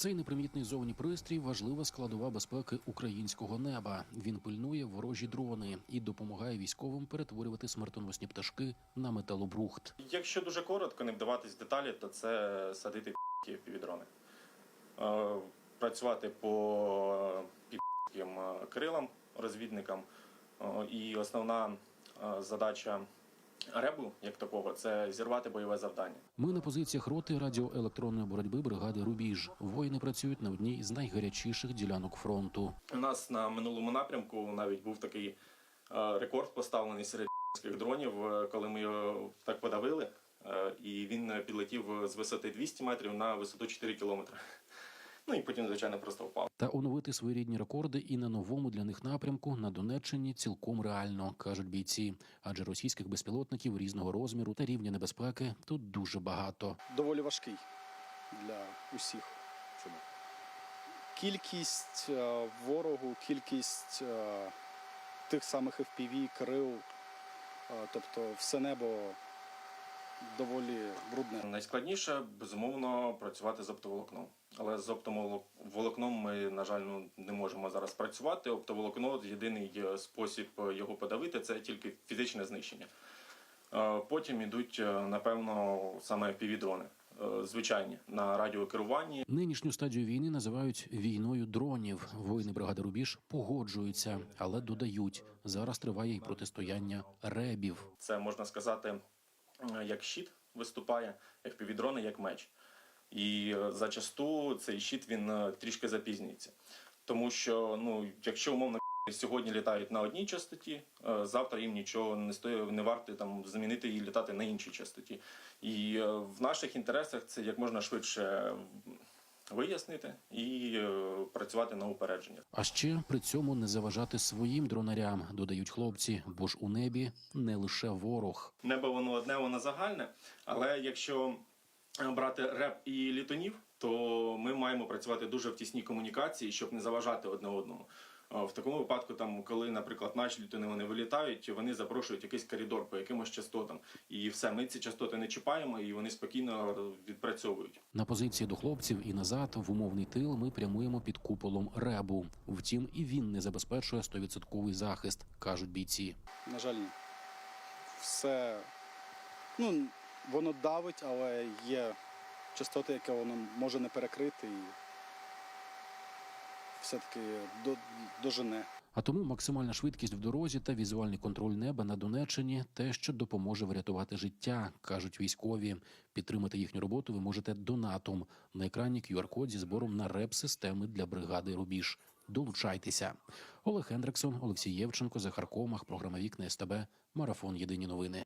Цей непримітний зовні пристрій важлива складова безпеки українського неба. Він пильнує ворожі дрони і допомагає військовим перетворювати смертоносні пташки на металобрухт. Якщо дуже коротко, не вдаватись в деталі, то це садити пі півдрони. Е, Працювати по пі***ким крилам, розвідникам. Е, І основна е, задача ребу, як такого, це зірвати бойове завдання. Ми на позиціях роти радіоелектронної боротьби бригади Рубіж. Воїни працюють на одній з найгарячіших ділянок фронту. У нас на минулому напрямку навіть був такий е, рекорд поставлений серед дронів, е, коли ми його так подавили, е, і він підлетів з висоти 200 метрів на висоту 4 кілометри. Ну і потім, звичайно, просто впав. Та оновити своєрідні рекорди і на новому для них напрямку на Донеччині цілком реально, кажуть бійці. Адже російських безпілотників різного розміру та рівня небезпеки тут дуже багато. доволі важкий для усіх. Чому? Кількість е, ворогу, кількість е, тих самих FPV, крил, е, тобто все небо доволі брудне. Найскладніше, безумовно, працювати з оптоволокном. Але з оптоволокном ми, на жаль, ну, не можемо зараз працювати. Оптоволокно єдиний е, спосіб його подавити це тільки фізичне знищення. Е, Потім йдуть, е, напевно, саме півдрони, звичайні на радіокеруванні. Нинішню стадію війни називають війною дронів. Воїни бригади Рубіж погоджуються, але додають зараз триває й протистояння ребів. Це можна сказати, е, як щит виступає, як півдрони, як меч. І е, зачасту цей щит він е, трішки запізнюється. Тому що, ну, якщо умовно сьогодні літають на одній частоті, е, завтра їм нічого не стоїть, не варто там замінити і літати на іншій частоті. І е, в наших інтересах це як можна швидше вияснити і е, працювати на упередження. А ще при цьому не заважати своїм дронарям, додають хлопці, бо ж у небі не лише ворог. Небо воно одне, воно загальне. Але якщо брати реп і літонів, то ми маємо працювати дуже в тісній комунікації, щоб не заважати одне одному. В такому випадку, там, коли, наприклад, наші літони вони вилітають, вони запрошують якийсь коридор по якимось частотам. І все, ми ці частоти не чіпаємо, і вони спокійно відпрацьовують. На позиції до хлопців і назад в умовний тил ми прямуємо під куполом ребу. Втім, і він не забезпечує 100% захист, кажуть бійці. На жаль. Все ну, воно давить, але є частоти, які воно може не перекрити і все-таки до, дожене. А тому максимальна швидкість в дорозі та візуальний контроль неба на Донеччині те, що допоможе врятувати життя, кажуть військові. Підтримати їхню роботу ви можете донатом на екрані QR-код зі збором на реп-системи для бригади Рубіж. Долучайтеся. Олег Хендриксон, Олексій Євченко, Захар Комах, програма Вікна СТБ, Марафон Єдині новини.